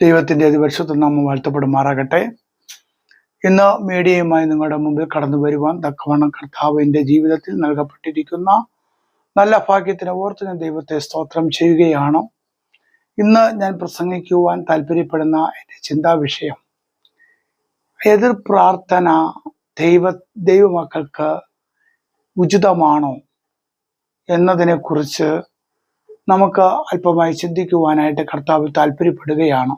ദൈവത്തിന്റെ അതിപരിശുദ്ധ നാമം വാഴ്ത്തപ്പെടുമാറാകട്ടെ. ഇന്ന് മീഡിയയുമായി നിങ്ങളുടെ മുമ്പിൽ കടന്നു വരുവാൻ തക്കവണ്ണം കർത്താവിന്റെ ജീവിതത്തിൽ നൽകപ്പെട്ടിരിക്കുന്ന നല്ല ഭാഗ്യത്തിന് ഓർത്ത് ഞാൻ ദൈവത്തെ സ്തോത്രം ചെയ്യുകയാണ്. ഇന്ന് ഞാൻ പ്രസംഗിക്കുവാൻ താല്പര്യപ്പെടുന്ന എന്റെ ചിന്താ വിഷയം എതിർ പ്രാർത്ഥന ദൈവ ദൈവമക്കൾക്ക് ഉചിതമാണോ എന്നതിനെക്കുറിച്ച് നമുക്ക് അല്പമായി ചിന്തിക്കുവാനായിട്ട് കർത്താവ് താല്പര്യപ്പെടുകയാണ്.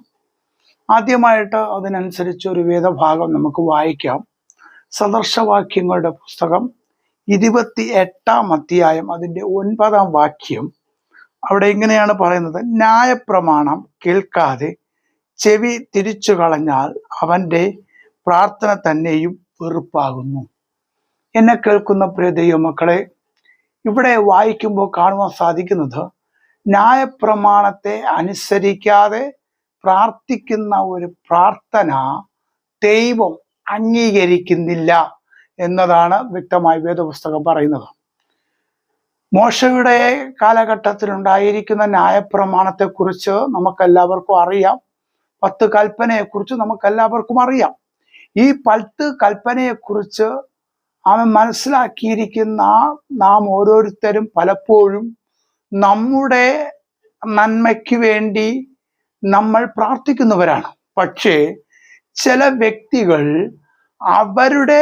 ആദ്യമായിട്ട് അതിനനുസരിച്ച് ഒരു വേദഭാഗം നമുക്ക് വായിക്കാം. സദർശവാക്യങ്ങളുടെ പുസ്തകം ഇരുപത്തി എട്ടാം അധ്യായം അതിന്റെ ഒൻപതാം വാക്യം. അവിടെ ഇങ്ങനെയാണ് പറയുന്നത് ന്യായപ്രമാണം കേൾക്കാതെ ചെവി തിരിച്ചു കളഞ്ഞാൽ അവന്റെ പ്രാർത്ഥന തന്നെയും വെറുപ്പാകുന്നു. എന്നെ കേൾക്കുന്ന പ്രിയ ദൈവമക്കളെ ഇവിടെ വായിക്കുമ്പോൾ കാണുവാൻ സാധിക്കുന്നത് ന്യായപ്രമാണത്തെ അനുസരിക്കാതെ പ്രാർത്ഥിക്കുന്ന ഒരു പ്രാർത്ഥന ദൈവം അംഗീകരിക്കുന്നില്ല എന്നതാണ് വ്യക്തമായി വേദപുസ്തകം പറയുന്നത്. മോശയുടെ കാലഘട്ടത്തിലുണ്ടായിരിക്കുന്ന ന്യായപ്രമാണത്തെക്കുറിച്ച് നമുക്കെല്ലാവർക്കും അറിയാം. പത്ത് കൽപ്പനയെക്കുറിച്ച് നമുക്കെല്ലാവർക്കും അറിയാം. ഈ പത്ത് കൽപ്പനയെക്കുറിച്ച് അവൻ മനസ്സിലാക്കിയിരിക്കുന്ന നാം ഓരോരുത്തരും പലപ്പോഴും നമ്മുടെ നന്മയ്ക്ക് വേണ്ടി നമ്മൾ പ്രാർത്ഥിക്കുന്നവരാണ്. പക്ഷേ ചില വ്യക്തികൾ അവരുടെ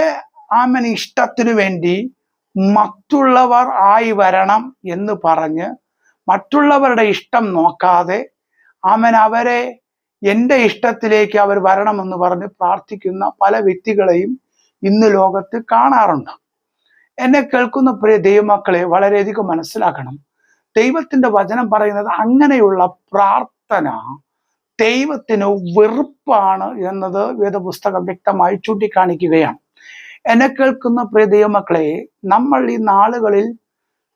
ആമൻ ഇഷ്ടത്തിനു വേണ്ടി മറ്റുള്ളവർ ആയി വരണം എന്ന് പറഞ്ഞ് മറ്റുള്ളവരുടെ ഇഷ്ടം നോക്കാതെ ആമൻ അവരെ എന്റെ ഇഷ്ടത്തിലേക്ക് അവർ വരണമെന്ന് പറഞ്ഞ് പ്രാർത്ഥിക്കുന്ന പല വ്യക്തികളെയും ഇന്ന് ലോകത്ത് കാണാറുണ്ട്. എന്നെ കേൾക്കുന്ന പ്രിയ ദൈവമക്കളെ വളരെയധികം മനസ്സിലാക്കണം. ദൈവത്തിന്റെ വചനം പറയുന്നത് അങ്ങനെയുള്ള പ്രാർത്ഥന ദൈവത്തിന് വെറുപ്പാണ് എന്നത് വേദപുസ്തകം വ്യക്തമായി ചൂണ്ടിക്കാണിക്കുകയാണ്. എന്നെ കേൾക്കുന്ന പ്രിയ ദൈവമക്കളെ നമ്മൾ ഈ നാളുകളിൽ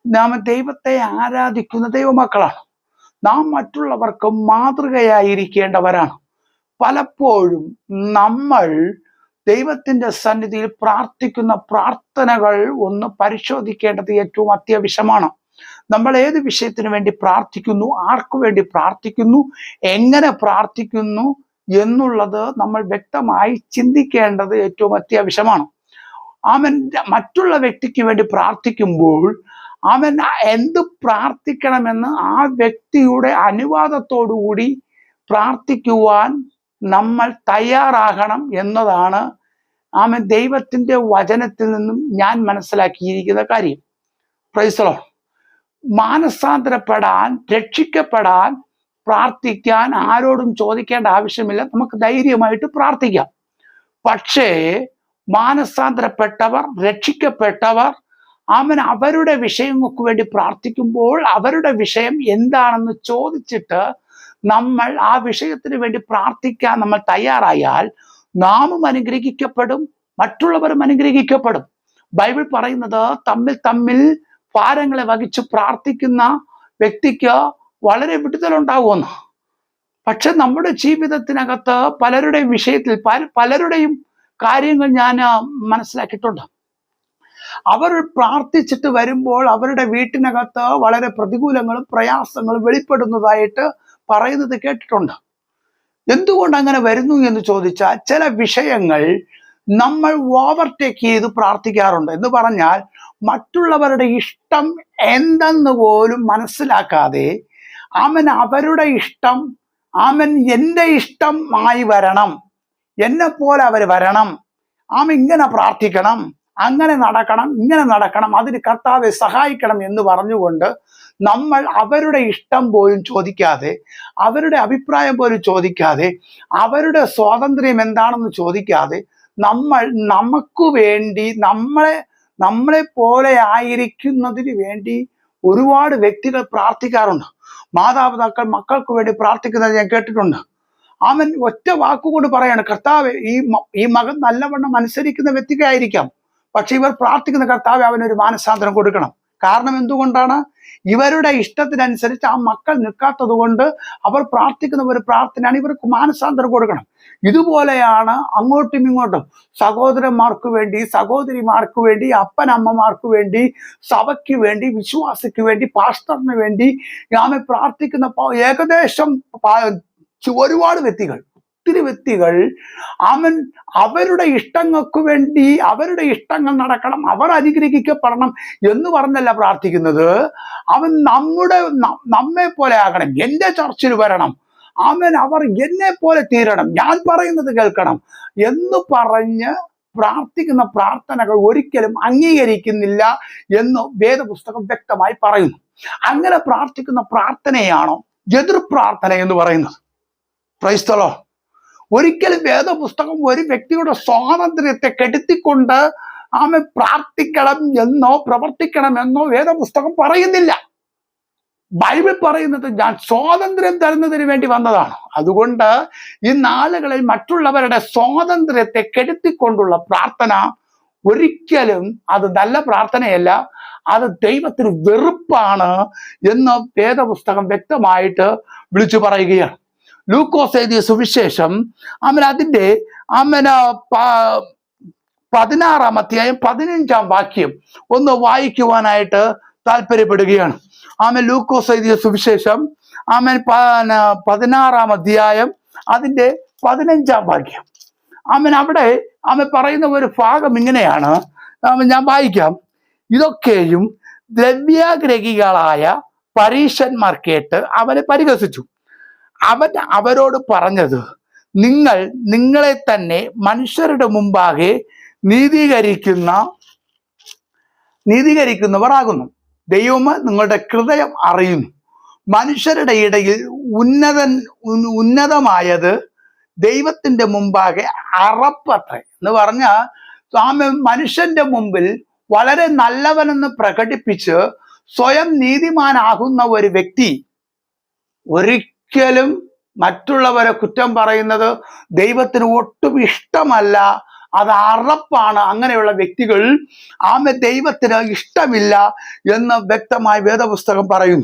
നാം ദൈവത്തെ ആരാധിക്കുന്ന ദൈവമക്കളാണ്. നാം മറ്റുള്ളവർക്ക് മാതൃകയായിരിക്കേണ്ടവരാണ്. പലപ്പോഴും നമ്മൾ ദൈവത്തിന്റെ സന്നിധിയിൽ പ്രാർത്ഥിക്കുന്ന പ്രാർത്ഥനകൾ ഒന്ന് പരിശോധിക്കേണ്ടത് ഏറ്റവും അത്യാവശ്യമാണ്. നമ്മൾ ഏത് വിഷയത്തിന് വേണ്ടി പ്രാർത്ഥിക്കുന്നു ആർക്കു വേണ്ടി പ്രാർത്ഥിക്കുന്നു എങ്ങനെ പ്രാർത്ഥിക്കുന്നു എന്നുള്ളത് നമ്മൾ വ്യക്തമായി ചിന്തിക്കേണ്ടത് ഏറ്റവും അത്യാവശ്യമാണ്. അവൻ മറ്റുള്ള വ്യക്തിക്ക് വേണ്ടി പ്രാർത്ഥിക്കുമ്പോൾ അവൻ എന്ത് പ്രാർത്ഥിക്കണമെന്ന് ആ വ്യക്തിയുടെ അനുവാദത്തോടുകൂടി പ്രാർത്ഥിക്കുവാൻ നമ്മൾ തയ്യാറാകണം എന്നതാണ് ആമൻ ദൈവത്തിന്റെ വചനത്തിൽ നിന്നും ഞാൻ മനസ്സിലാക്കിയിരിക്കുന്ന കാര്യം. പ്രൈസലോ മാനസാന്തരപ്പെടാൻ രക്ഷിക്കപ്പെടാൻ പ്രാർത്ഥിക്കാൻ ആരോടും ചോദിക്കേണ്ട ആവശ്യമില്ല. നമുക്ക് ധൈര്യമായിട്ട് പ്രാർത്ഥിക്കാം. പക്ഷേ മാനസാന്തരപ്പെട്ടവർ രക്ഷിക്കപ്പെട്ടവർ അവൻ അവരുടെ വിഷയങ്ങൾക്ക് വേണ്ടി പ്രാർത്ഥിക്കുമ്പോൾ അവരുടെ വിഷയം എന്താണെന്ന് ചോദിച്ചിട്ട് നമ്മൾ ആ വിഷയത്തിന് വേണ്ടി പ്രാർത്ഥിക്കാൻ നമ്മൾ തയ്യാറായാൽ നാമും അനുഗ്രഹിക്കപ്പെടും മറ്റുള്ളവരും അനുഗ്രഹിക്കപ്പെടും. ബൈബിൾ പറയുന്നത് തമ്മിൽ തമ്മിൽ ഭാരങ്ങളെ വഹിച്ച് പ്രാർത്ഥിക്കുന്ന വ്യക്തിക്ക് വളരെ വിടുതലുണ്ടാകുമെന്ന് പക്ഷെ നമ്മുടെ ജീവിതത്തിനകത്ത് പലരുടെയും വിഷയത്തിൽ പലരുടെയും കാര്യങ്ങൾ ഞാൻ മനസ്സിലാക്കിയിട്ടുണ്ട്. അവർ പ്രാർത്ഥിച്ചിട്ട് വരുമ്പോൾ അവരുടെ വീട്ടിനകത്ത് വളരെ പ്രതികൂലങ്ങളും പ്രയാസങ്ങളും വെളിപ്പെടുന്നതായിട്ട് പറയുന്നത് കേട്ടിട്ടുണ്ട്. എന്തുകൊണ്ട് അങ്ങനെ വരുന്നു എന്ന് ചോദിച്ചാൽ ചില വിഷയങ്ങൾ നമ്മൾ ഓവർടേക്ക് ചെയ്ത് പ്രാർത്ഥിക്കാറുണ്ട്. എന്ന് പറഞ്ഞാൽ മറ്റുള്ളവരുടെ ഇഷ്ടം എന്തെന്ന് പോലും മനസ്സിലാക്കാതെ അവൻ അവരുടെ ഇഷ്ടം അവൻ എന്റെ ഇഷ്ടമായി വരണം. എന്നെ പോലെ അവർ വരണം. ആമ ഇങ്ങനെ പ്രാർത്ഥിക്കണം അങ്ങനെ നടക്കണം ഇങ്ങനെ നടക്കണം അതിന് കർത്താവെ സഹായിക്കണം എന്ന് പറഞ്ഞുകൊണ്ട് നമ്മൾ അവരുടെ ഇഷ്ടം പോലും ചോദിക്കാതെ അവരുടെ അഭിപ്രായം പോലും ചോദിക്കാതെ അവരുടെ സ്വാതന്ത്ര്യം എന്താണെന്ന് ചോദിക്കാതെ നമ്മൾ നമുക്ക് വേണ്ടി നമ്മളെ നമ്മളെ പോലെ ആയിരിക്കുന്നതിന് വേണ്ടി ഒരുപാട് വ്യക്തികൾ പ്രാർത്ഥിക്കാറുണ്ട്. മാതാപിതാക്കൾ മക്കൾക്ക് വേണ്ടി പ്രാർത്ഥിക്കുന്നത് ഞാൻ കേട്ടിട്ടുണ്ട്. അവൻ ഒറ്റ വാക്കുകൊണ്ട് പറയാണ് കർത്താവ് ഈ ഈ മകൻ നല്ലവണ്ണം അനുസരിക്കുന്ന വ്യക്തിയായിരിക്കാം. പക്ഷെ ഇവർ പ്രാർത്ഥിക്കുന്ന കർത്താവ് അവനൊരു മാനസാന്തരം കൊടുക്കണം. കാരണം എന്തുകൊണ്ടാണ്? ഇവരുടെ ഇഷ്ടത്തിനനുസരിച്ച് ആ മക്കൾ നിൽക്കാത്തത് കൊണ്ട് അവർ പ്രാർത്ഥിക്കുന്ന ഒരു പ്രാർത്ഥനയാണ് ഇവർക്ക് മാനസാന്തരം കൊടുക്കണം. ഇതുപോലെയാണ് അങ്ങോട്ടും ഇങ്ങോട്ടും സഹോദരന്മാർക്ക് വേണ്ടി സഹോദരിമാർക്ക് വേണ്ടി അപ്പനമ്മമാർക്ക് വേണ്ടി സഭയ്ക്ക് വേണ്ടി വിശ്വാസിക്ക് വേണ്ടി പാസ്റ്ററിന് വേണ്ടി ഞാൻ പ്രാർത്ഥിക്കുന്ന ഏകദേശം ഒരുപാട് വ്യക്തികൾ ഒത്തിരി വ്യക്തികൾ അവൻ അവരുടെ ഇഷ്ടങ്ങൾക്ക് വേണ്ടി അവരുടെ ഇഷ്ടങ്ങൾ നടക്കണം അവർ അനുഗ്രഹിക്കപ്പെടണം എന്ന് പറഞ്ഞല്ല പ്രാർത്ഥിക്കുന്നത്. അവൻ നമ്മുടെ നമ്മെ പോലെ ആകണം എന്റെ ചർച്ചിൽ വരണം. അവൻ അവർ എന്നെ പോലെ തീരണം ഞാൻ പറയുന്നത് കേൾക്കണം എന്ന് പറഞ്ഞ് പ്രാർത്ഥിക്കുന്ന പ്രാർത്ഥനകൾ ഒരിക്കലും അംഗീകരിക്കുന്നില്ല എന്ന് വേദപുസ്തകം വ്യക്തമായി പറയുന്നു. അങ്ങനെ പ്രാർത്ഥിക്കുന്ന പ്രാർത്ഥനയാണോ എതിർ പ്രാർത്ഥന എന്ന് പറയുന്നത്? ക്രൈസ്തലോ ഒരിക്കലും വേദപുസ്തകം ഒരു വ്യക്തിയുടെ സ്വാതന്ത്ര്യത്തെ കെടുത്തിക്കൊണ്ട് ആമ പ്രാർത്ഥിക്കണം എന്നോ പ്രവർത്തിക്കണം എന്നോ വേദപുസ്തകം പറയുന്നില്ല. ബൈബിൾ പറയുന്നത് ഞാൻ സ്വാതന്ത്ര്യം തരുന്നതിന് വേണ്ടി വന്നതാണ്. അതുകൊണ്ട് ഈ നാളുകളിൽ മറ്റുള്ളവരുടെ സ്വാതന്ത്ര്യത്തെ കെടുത്തിക്കൊണ്ടുള്ള പ്രാർത്ഥന ഒരിക്കലും അത് നല്ല പ്രാർത്ഥനയല്ല അത് ദൈവത്തിന് വെറുപ്പാണ് എന്ന് വേദപുസ്തകം വ്യക്തമായിട്ട് വിളിച്ചു പറയുകയാണ്. ലൂക്കോസ് എഴുതിയ സുവിശേഷം അവൻ അതിന്റെ അമ്മന പതിനാറാം അധ്യായം പതിനഞ്ചാം വാക്യം ഒന്ന് വായിക്കുവാനായിട്ട് താല്പര്യപ്പെടുകയാണ്. ആമൻ ലൂക്കോസ് എഴുതിയ സുവിശേഷം ആമൻ പതിനാറാം അധ്യായം അതിന്റെ പതിനഞ്ചാം വാക്യം. ആമൻ അവിടെ ആമൻ പറയുന്ന ഒരു ഭാഗം ഇങ്ങനെയാണ്. ഞാൻ വായിക്കാം. ഇതൊക്കെയും ദ്രവ്യാഗ്രഹികളായ പരീക്ഷന്മാർ കേട്ട് അവനെ പരിഹസിച്ചു. അവൻ അവരോട് പറഞ്ഞത് നിങ്ങൾ നിങ്ങളെ തന്നെ മനുഷ്യരുടെ മുമ്പാകെ നീതീകരിക്കുന്ന നീതീകരിക്കുന്നവർ ആകുന്നു ദൈവം നിങ്ങളുടെ ഹൃദയം അറിയുന്നു. മനുഷ്യരുടെ ഇടയിൽ ഉന്നതൻ ഉന്നതമായത് ദൈവത്തിന്റെ മുമ്പാകെ അറപ്പത്ര. എന്ന് പറഞ്ഞ സ്വാമി മനുഷ്യന്റെ മുമ്പിൽ വളരെ നല്ലവനെന്ന് പ്രകടിപ്പിച്ച് സ്വയം നീതിമാനാകുന്ന ഒരു വ്യക്തി ഒരിക്കലും മറ്റുള്ളവരെ കുറ്റം പറയുന്നത് ദൈവത്തിന് ഒട്ടും ഇഷ്ടമല്ല. അത് അറപ്പാണ്. അങ്ങനെയുള്ള വ്യക്തികൾ ആമെ ദൈവത്തിന് ഇഷ്ടമില്ല എന്ന് വ്യക്തമായ വേദപുസ്തകം പറയും.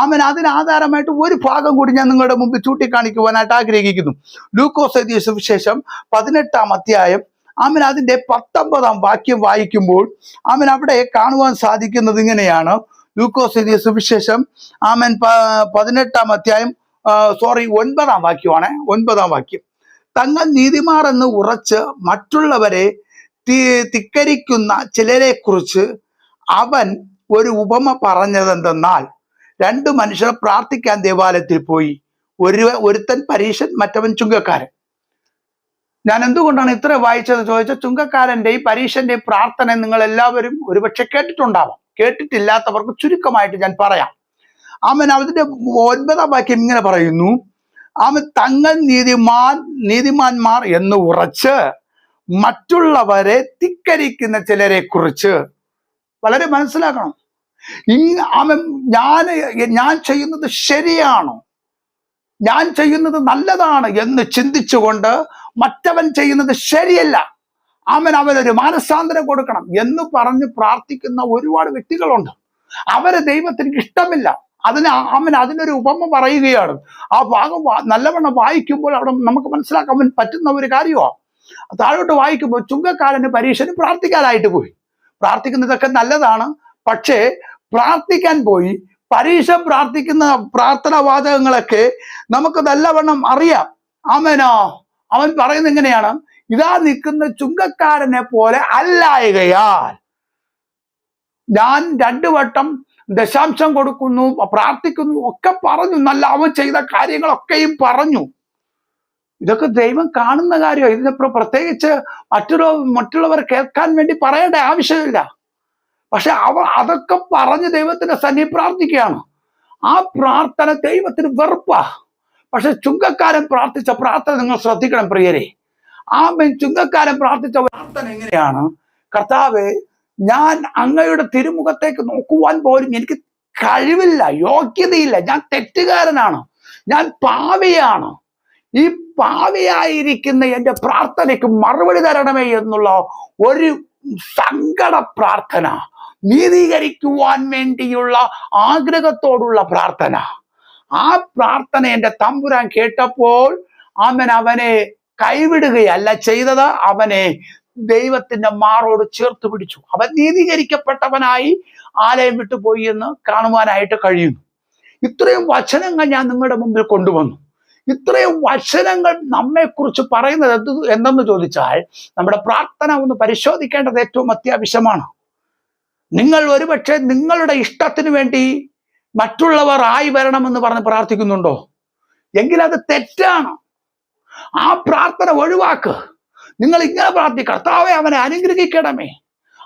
ആമൻ അതിന് ആധാരമായിട്ട് ഒരു ഭാഗം കൂടി ഞാൻ നിങ്ങളുടെ മുമ്പിൽ ചൂണ്ടിക്കാണിക്കുവാനായിട്ട് ആഗ്രഹിക്കുന്നു. ലൂക്കോസ് എഴുതിയ സുവിശേഷം പതിനെട്ടാം അധ്യായം. ആമൻ അതിന്റെ പത്തൊമ്പതാം വാക്യം വായിക്കുമ്പോൾ ആമൻ അവിടെ കാണുവാൻ സാധിക്കുന്നത് ഇങ്ങനെയാണ്. ലൂക്കോസ് എഴുതിയ സുവിശേഷം. ആമൻ പതിനെട്ടാം അധ്യായം സോറി ഒൻപതാം വാക്യമാണ്. ഒൻപതാം വാക്യം. തങ്ങൾ നീതിമാർ എന്ന് ഉറച്ച് മറ്റുള്ളവരെ തിക്കരിക്കുന്ന ചിലരെക്കുറിച്ച് ചിലരെ കുറിച്ച് അവൻ ഒരു ഉപമ പറഞ്ഞതെന്തെന്നാൽ രണ്ട് മനുഷ്യർ പ്രാർത്ഥിക്കാൻ ദേവാലയത്തിൽ പോയി. ഒരു ഒരുത്തൻ പരീക്ഷൻ മറ്റവൻ ചുങ്കക്കാരൻ. ഞാൻ എന്തുകൊണ്ടാണ് ഇത്ര വായിച്ചത്? ചോദിച്ചാൽ ചുങ്കക്കാരന്റെയും പരീക്ഷന്റെയും പ്രാർത്ഥന നിങ്ങൾ എല്ലാവരും ഒരുപക്ഷെ കേട്ടിട്ടുണ്ടാവാം. കേട്ടിട്ടില്ലാത്തവർക്ക് ചുരുക്കമായിട്ട് ഞാൻ പറയാം. അവൻ അവന്റെ ഒൻപതാം വാക്യം ഇങ്ങനെ പറയുന്നു. അവൻ തങ്ങൾ നീതിമാൻ നീതിമാന്മാർ എന്ന് ഉറച്ച് മറ്റുള്ളവരെ തിക്കരിക്കുന്ന ചിലരെ കുറിച്ച് വളരെ മനസ്സിലാക്കണം. അമ്മ ഞാൻ ഞാൻ ചെയ്യുന്നത് ശരിയാണോ? ഞാൻ ചെയ്യുന്നത് നല്ലതാണ് എന്ന് ചിന്തിച്ചുകൊണ്ട് മറ്റവൻ ചെയ്യുന്നത് ശരിയല്ല. അവൻ അവനൊരു മാനസാന്തരം കൊടുക്കണം എന്ന് പറഞ്ഞ് പ്രാർത്ഥിക്കുന്ന ഒരുപാട് വ്യക്തികളുണ്ട്. അവരെ ദൈവത്തിന് ഇഷ്ടമില്ല. അതിന് അവൻ അതിനൊരു ഉപമ പറയുകയാണ്. ആ ഭാഗം നല്ലവണ്ണം വായിക്കുമ്പോൾ അവിടെ നമുക്ക് മനസ്സിലാക്കാൻ പറ്റുന്ന ഒരു കാര്യമാണ് താഴോട്ട് വായിക്കുമ്പോൾ ചുങ്കക്കാരന് പരീക്ഷന് പ്രാർത്ഥിക്കാനായിട്ട് പോയി. പ്രാർത്ഥിക്കുന്നതൊക്കെ നല്ലതാണ്. പക്ഷേ പ്രാർത്ഥിക്കാൻ പോയി. പരീക്ഷ പ്രാർത്ഥിക്കുന്ന പ്രാർത്ഥനാ വാചകങ്ങളൊക്കെ നമുക്ക് നല്ലവണ്ണം അറിയാം. അവനോ അവൻ പറയുന്നത് എങ്ങനെയാണ്? ഇതാ നിൽക്കുന്ന ചുങ്കക്കാരനെ പോലെ അല്ലായകയാൽ. ഞാൻ രണ്ടു വട്ടം ദശാംശം കൊടുക്കുന്നു പ്രാർത്ഥിക്കുന്നു ഒക്കെ പറഞ്ഞു നല്ല അവൻ ചെയ്ത കാര്യങ്ങളൊക്കെയും പറഞ്ഞു. ഇതൊക്കെ ദൈവം കാണുന്ന കാര്യമാണ്. ഇതിനിപ്പോ പ്രത്യേകിച്ച് മറ്റുള്ള മറ്റുള്ളവർ കേൾക്കാൻ വേണ്ടി പറയേണ്ട ആവശ്യമില്ല. പക്ഷെ അവ അതൊക്കെ പറഞ്ഞ് ദൈവത്തിന്റെ സന്നി പ്രാർത്ഥിക്കുകയാണ്. ആ പ്രാർത്ഥന ദൈവത്തിന് വെറുപ്പാ. പക്ഷെ ചുങ്കക്കാരൻ പ്രാർത്ഥിച്ച പ്രാർത്ഥന നിങ്ങൾ ശ്രദ്ധിക്കണം പ്രിയരെ. ആ ചുങ്കക്കാരൻ പ്രാർത്ഥിച്ച പ്രാർത്ഥന എങ്ങനെയാണ്? കർത്താവെ ഞാൻ അങ്ങയുടെ തിരുമുഖത്തേക്ക് നോക്കുവാൻ പോലും എനിക്ക് കഴിവില്ല യോഗ്യതയില്ല. ഞാൻ തെറ്റുകാരനാണ്. ഞാൻ പാവിയാണ്. ഈ പാവിയായിരിക്കുന്ന എന്റെ പ്രാർത്ഥനയ്ക്ക് മറുപടി തരണമേ എന്നുള്ള ഒരു സങ്കട പ്രാർത്ഥന നീതീകരിക്കുവാൻ വേണ്ടിയുള്ള ആഗ്രഹത്തോടുള്ള പ്രാർത്ഥന. ആ പ്രാർത്ഥന എന്റെ തമ്പുരാൻ കേട്ടപ്പോൾ അവൻ അവനെ കൈവിടുകയല്ല ചെയ്തത് അവനെ ദൈവത്തിന്റെ മാറോട് ചേർത്ത് പിടിച്ചു. അവൻ നീതീകരിക്കപ്പെട്ടവനായി ആലയം വിട്ടുപോയി എന്ന് കാണുവാനായിട്ട് കഴിയുന്നു. ഇത്രയും വചനങ്ങൾ ഞാൻ നിങ്ങളുടെ മുമ്പിൽ കൊണ്ടുവന്നു. ഇത്രയും വചനങ്ങൾ നമ്മെക്കുറിച്ച് പറയുന്നത് എന്ത് എന്തെന്ന് ചോദിച്ചാൽ നമ്മുടെ പ്രാർത്ഥന ഒന്ന് പരിശോധിക്കേണ്ടത് ഏറ്റവും അത്യാവശ്യമാണ്. നിങ്ങൾ ഒരുപക്ഷെ നിങ്ങളുടെ ഇഷ്ടത്തിന് വേണ്ടി മറ്റുള്ളവർ ആയി വരണമെന്ന് പറഞ്ഞ് പ്രാർത്ഥിക്കുന്നുണ്ടോ? എങ്കിൽ അത് തെറ്റാണ്. ആ പ്രാർത്ഥന ഒഴിവാക്ക്. നിങ്ങൾ ഇങ്ങനെ പ്രാർത്ഥി കർത്താവെ അവനെ അനുഗ്രഹിക്കണമേ.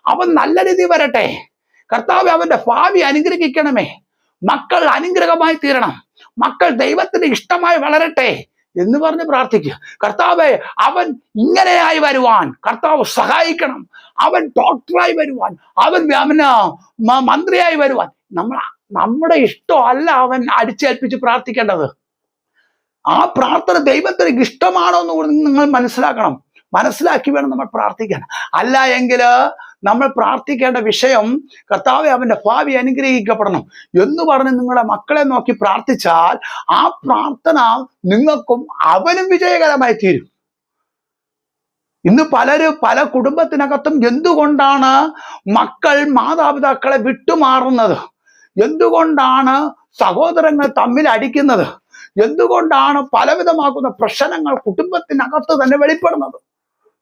അവൻ നല്ല രീതി വരട്ടെ. കർത്താവെ അവന്റെ ഭാവി അനുഗ്രഹിക്കണമേ. മക്കൾ അനുഗ്രഹമായി തീരണം. മക്കൾ ദൈവത്തിന് ഇഷ്ടമായി വളരട്ടെ എന്ന് പറഞ്ഞ് പ്രാർത്ഥിക്കുക. കർത്താവെ അവൻ ഇങ്ങനെയായി വരുവാൻ കർത്താവ് സഹായിക്കണം. അവൻ ഡോക്ടറായി വരുവാൻ അവൻ അവന് മന്ത്രിയായി വരുവാൻ. നമ്മൾ നമ്മുടെ ഇഷ്ടമല്ല അവൻ അടിച്ചേൽപ്പിച്ച് പ്രാർത്ഥിക്കേണ്ടത്. ആ പ്രാർത്ഥന ദൈവത്തിന് ഇഷ്ടമാണോ എന്ന് നിങ്ങൾ മനസ്സിലാക്കണം. മനസ്സിലാക്കി വേണം നമ്മൾ പ്രാർത്ഥിക്കാൻ. അല്ല എങ്കിൽ നമ്മൾ പ്രാർത്ഥിക്കേണ്ട വിഷയം കർത്താവെ അവന്റെ ഭാവി അനുഗ്രഹിക്കപ്പെടണം എന്ന് പറഞ്ഞ് നിങ്ങളുടെ മക്കളെ നോക്കി പ്രാർത്ഥിച്ചാൽ ആ പ്രാർത്ഥന നിങ്ങൾക്കും അവനും വിജയകരമായി തീരും. ഇന്ന് പലരും പല കുടുംബത്തിനകത്തും എന്തുകൊണ്ടാണ് മക്കൾ മാതാപിതാക്കളെ വിട്ടുമാറുന്നത്? എന്തുകൊണ്ടാണ് സഹോദരങ്ങൾ തമ്മിൽ അടിക്കുന്നത്? എന്തുകൊണ്ടാണ് പലവിധമാകുന്ന പ്രശ്നങ്ങൾ കുടുംബത്തിനകത്ത് തന്നെ വെളിപ്പെടുന്നത്?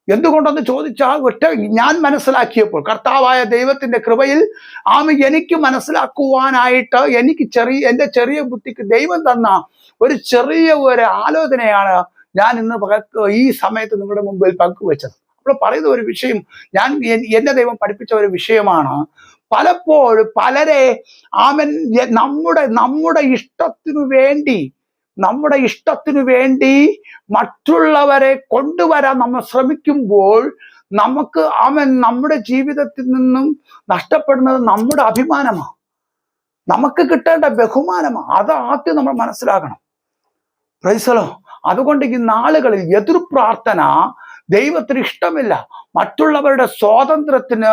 എന്തുകൊണ്ടെന്ന് ചോദിച്ചാൽ ഒറ്റ ഞാൻ മനസ്സിലാക്കിയപ്പോൾ കർത്താവായ ദൈവത്തിന്റെ കൃപയിൽ ആമ എനിക്ക് മനസ്സിലാക്കുവാനായിട്ട് എനിക്ക് ചെറിയ എന്റെ ചെറിയ ബുദ്ധിക്ക് ദൈവം തന്ന ഒരു ചെറിയ ഒരു ആലോചനയാണ് ഞാൻ ഇന്ന് ഈ സമയത്ത് നിങ്ങളുടെ മുമ്പിൽ പങ്കുവെച്ചത്. അപ്പോൾ പറയുന്ന ഒരു വിഷയം ഞാൻ എന്റെ ദൈവം പഠിപ്പിച്ച ഒരു വിഷയമാണ് പലപ്പോഴും പലരെ ആമൻ നമ്മുടെ നമ്മുടെ ഇഷ്ടത്തിനു വേണ്ടി നമ്മുടെ ഇഷ്ടത്തിനു വേണ്ടി മറ്റുള്ളവരെ കൊണ്ടുവരാൻ നമ്മൾ ശ്രമിക്കുമ്പോൾ നമുക്ക് അവൻ നമ്മുടെ ജീവിതത്തിൽ നിന്നും നഷ്ടപ്പെടുന്നത് നമ്മുടെ അഭിമാനമാണ് നമുക്ക് കിട്ടേണ്ട ബഹുമാനമാണ് അത് ആദ്യം നമ്മൾ മനസ്സിലാക്കണം. പ്രൈസലോ അതുകൊണ്ട് ഈ നാളുകളിൽ എതിർ പ്രാർത്ഥന ദൈവത്തിന് ഇഷ്ടമില്ല. മറ്റുള്ളവരുടെ സ്വാതന്ത്ര്യത്തിന്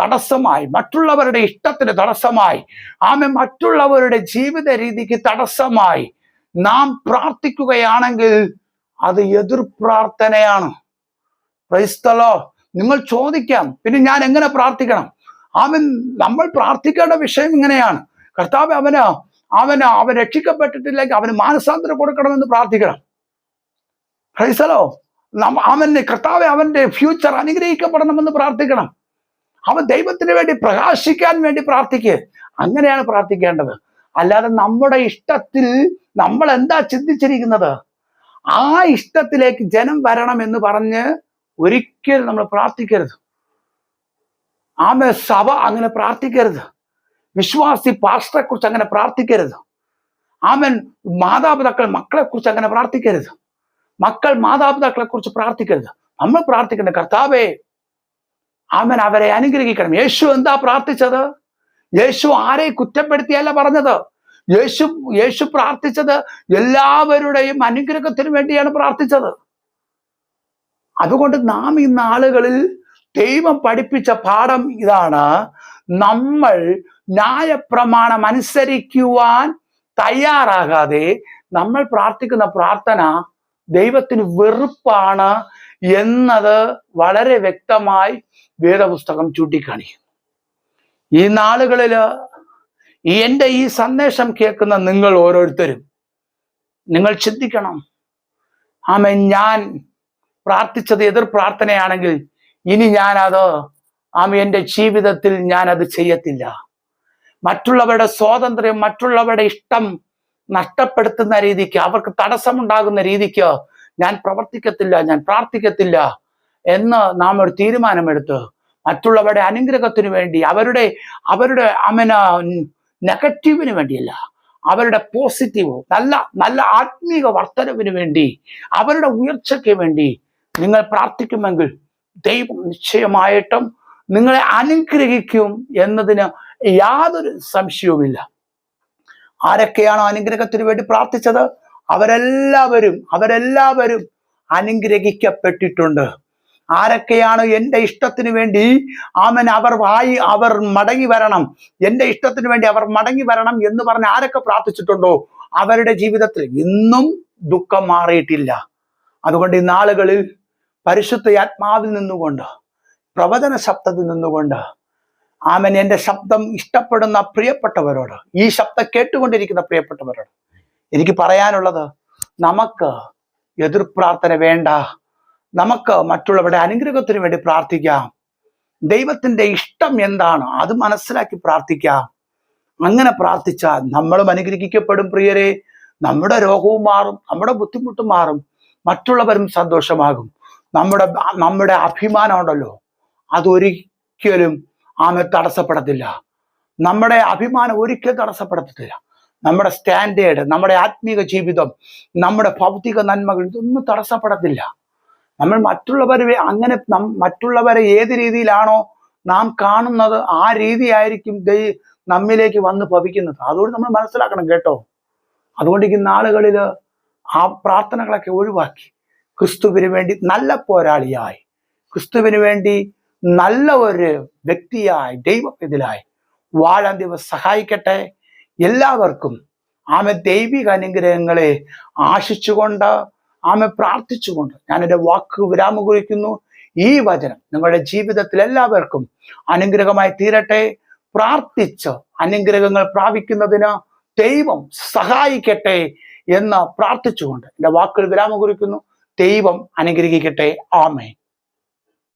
തടസ്സമായി. മറ്റുള്ളവരുടെ ഇഷ്ടത്തിന് തടസ്സമായി. ആമെ മറ്റുള്ളവരുടെ ജീവിത രീതിക്ക് തടസ്സമായി. നാം പ്രാർത്ഥിക്കുകയാണെങ്കിൽ അത് എതിർ പ്രാർത്ഥനയാണ്. ക്രൈസ്തലോ നിങ്ങൾ ചോദിക്കാം പിന്നെ ഞാൻ എങ്ങനെ പ്രാർത്ഥിക്കണം? അവൻ നമ്മൾ പ്രാർത്ഥിക്കേണ്ട വിഷയം ഇങ്ങനെയാണ്. കർത്താവ് അവന് അവന് അവൻ രക്ഷിക്കപ്പെട്ടിട്ടില്ലെങ്കിൽ അവന് മാനസാന്തരം കൊടുക്കണമെന്ന് പ്രാർത്ഥിക്കണം. ക്രൈസ്തലോ അവന് കർത്താവ് അവന്റെ ഫ്യൂച്ചർ അനുഗ്രഹിക്കപ്പെടണമെന്ന് പ്രാർത്ഥിക്കണം. അവൻ ദൈവത്തിന് വേണ്ടി പ്രകാശിക്കാൻ വേണ്ടി പ്രാർത്ഥിക്കുക. അങ്ങനെയാണ് പ്രാർത്ഥിക്കേണ്ടത്. അല്ലാതെ നമ്മുടെ ഇഷ്ടത്തിൽ നമ്മൾ എന്താ ചിന്തിച്ചിരിക്കുന്നത്? ആ ഇഷ്ടത്തിലേക്ക് ജനം വരണം എന്ന് പറഞ്ഞ് ഒരിക്കലും നമ്മൾ പ്രാർത്ഥിക്കരുത്. ആമെ സഭ അങ്ങനെ പ്രാർത്ഥിക്കരുത്. വിശ്വാസി പാസ്റ്ററെ കുറിച്ച് അങ്ങനെ പ്രാർത്ഥിക്കരുത്. ആമൻ മാതാപിതാക്കൾ മക്കളെ കുറിച്ച് അങ്ങനെ പ്രാർത്ഥിക്കരുത്. മക്കൾ മാതാപിതാക്കളെ കുറിച്ച് പ്രാർത്ഥിക്കരുത്. നമ്മൾ പ്രാർത്ഥിക്കേണ്ട കർത്താവേ ആമൻ അവരെ അനുഗ്രഹിക്കണം. യേശു എന്താ പ്രാർത്ഥിച്ചത്? യേശു ആരെ കുറ്റപ്പെടുത്തിയല്ല പറഞ്ഞത്? യേശു യേശു പ്രാർത്ഥിച്ചത് എല്ലാവരുടെയും അനുഗ്രഹത്തിന് വേണ്ടിയാണ് പ്രാർത്ഥിച്ചത്. അതുകൊണ്ട് നാം ഈ നാളുകളിൽ ദൈവം പഠിപ്പിച്ച പാഠം ഇതാണ്. നമ്മൾ ന്യായപ്രമാണം അനുസരിക്കുവാൻ തയ്യാറാകാതെ നമ്മൾ പ്രാർത്ഥിക്കുന്ന പ്രാർത്ഥന ദൈവത്തിന് വെറുപ്പാണ് എന്നത് വളരെ വ്യക്തമായി വേദപുസ്തകം ചൂണ്ടിക്കാണിക്കും ഈ നാളുകളിൽ ഈ എന്റെ ഈ സന്ദേശം കേൾക്കുന്ന നിങ്ങൾ ഓരോരുത്തരും നിങ്ങൾ ചിന്തിക്കണം. ആമേ ഞാൻ പ്രാർത്ഥിച്ചത് എതിർ പ്രാർത്ഥനയാണെങ്കിൽ ഇനി ഞാനത് ആമ എന്റെ ജീവിതത്തിൽ ഞാൻ അത് ചെയ്യത്തില്ല. മറ്റുള്ളവരുടെ സ്വാതന്ത്ര്യം മറ്റുള്ളവരുടെ ഇഷ്ടം നഷ്ടപ്പെടുത്തുന്ന രീതിക്ക് അവർക്ക് തടസ്സമുണ്ടാകുന്ന രീതിക്ക് ഞാൻ പ്രവർത്തിക്കത്തില്ല ഞാൻ പ്രാർത്ഥിക്കത്തില്ല എന്ന് നാം ഒരു തീരുമാനമെടുത്ത് മറ്റുള്ളവരുടെ അനുഗ്രഹത്തിന് വേണ്ടി അവരുടെ അവരുടെ അമന നെഗറ്റീവിന് വേണ്ടിയല്ല അവരുടെ പോസിറ്റീവ് നല്ല നല്ല ആത്മീക വർധനവിന് വേണ്ടി അവരുടെ ഉയർച്ചയ്ക്ക് വേണ്ടി നിങ്ങൾ പ്രാർത്ഥിക്കുമെങ്കിൽ ദൈവം നിശ്ചയമായിട്ടും നിങ്ങളെ അനുഗ്രഹിക്കും എന്നതിന് യാതൊരു സംശയവുമില്ല. ആരൊക്കെയാണോ അനുഗ്രഹത്തിന് വേണ്ടി പ്രാർത്ഥിച്ചത്? അവരെല്ലാവരും അവരെല്ലാവരും അനുഗ്രഹിക്കപ്പെട്ടിട്ടുണ്ട്. ആരൊക്കെയാണ് എന്റെ ഇഷ്ടത്തിന് വേണ്ടി? ആമൻ. അവർ വായി അവർ മടങ്ങി വരണം. എന്റെ ഇഷ്ടത്തിന് വേണ്ടി അവർ മടങ്ങി വരണം എന്ന് പറഞ്ഞ് ആരൊക്കെ പ്രാർത്ഥിച്ചിട്ടുണ്ടോ? അവരുടെ ജീവിതത്തിൽ ഇന്നും ദുഃഖം മാറിയിട്ടില്ല. അതുകൊണ്ട് ഈ നാളുകളിൽ പരിശുദ്ധ ആത്മാവിൽ നിന്നുകൊണ്ട് പ്രവചന ശബ്ദത്തിൽ നിന്നുകൊണ്ട് ആമൻ എന്റെ ശബ്ദം ഇഷ്ടപ്പെടുന്ന പ്രിയപ്പെട്ടവരോട് ഈ ശബ്ദം കേട്ടുകൊണ്ടിരിക്കുന്ന പ്രിയപ്പെട്ടവരോട് എനിക്ക് പറയാനുള്ളത് നമുക്ക് എതിർപ്രാർത്ഥന വേണ്ട. നമുക്ക് മറ്റുള്ളവരുടെ അനുഗ്രഹത്തിന് വേണ്ടി പ്രാർത്ഥിക്കാം. ദൈവത്തിന്റെ ഇഷ്ടം എന്താണ്? അത് മനസ്സിലാക്കി പ്രാർത്ഥിക്കാം. അങ്ങനെ പ്രാർത്ഥിച്ചാൽ നമ്മളും അനുഗ്രഹിക്കപ്പെടും പ്രിയരെ. നമ്മുടെ രോഗവും മാറും നമ്മുടെ ബുദ്ധിമുട്ടും മാറും. മറ്റുള്ളവരും സന്തോഷമാകും. നമ്മുടെ നമ്മുടെ അഭിമാനം ഉണ്ടല്ലോ. അതൊരിക്കലും ആമെ തടസ്സപ്പെടത്തില്ല. നമ്മുടെ അഭിമാനം ഒരിക്കലും തടസ്സപ്പെടത്തില്ല നമ്മുടെ സ്റ്റാൻഡേർഡ് നമ്മുടെ ആത്മീക ജീവിതം നമ്മുടെ ഭൗതിക നന്മകൾ ഇതൊന്നും തടസ്സപ്പെടത്തില്ല. നമ്മൾ മറ്റുള്ളവരെ അങ്ങനെ മറ്റുള്ളവരെ ഏത് രീതിയിലാണോ നാം കാണുന്നത് ആ രീതിയായിരിക്കും ദൈ നമ്മിലേക്ക് വന്ന് ഭവിക്കുന്നത്. അതുകൊണ്ട് നമ്മൾ മനസ്സിലാക്കണം കേട്ടോ. അതുകൊണ്ട് ഈ നാളുകളിൽ ആ പ്രാർത്ഥനകളൊക്കെ ഒഴിവാക്കി. ക്രിസ്തുവിന് വേണ്ടി നല്ല പോരാളിയായി. ക്രിസ്തുവിന് വേണ്ടി നല്ല ഒരു വ്യക്തിയായി ദൈവത്തിലായി വാഴാൻ ദൈവം സഹായിക്കട്ടെ. എല്ലാവർക്കും ആമെ ദൈവിക അനുഗ്രഹങ്ങളെ ആശിച്ചുകൊണ്ട് ആമെ പ്രാർത്ഥിച്ചുകൊണ്ട് ഞാൻ എന്റെ വാക്ക് വിരാമ കുറിക്കുന്നു ഈ വചനം നിങ്ങളുടെ ജീവിതത്തിൽ എല്ലാവർക്കും അനുഗ്രഹമായി തീരട്ടെ. പ്രാർത്ഥിച്ച് അനുഗ്രഹങ്ങൾ പ്രാപിക്കുന്നതിന് ദൈവം സഹായിക്കട്ടെ എന്ന് പ്രാർത്ഥിച്ചുകൊണ്ട് എന്റെ വാക്കുകൾ വിരാമം കുറിക്കുന്നു ദൈവം അനുഗ്രഹിക്കട്ടെ. ആമേ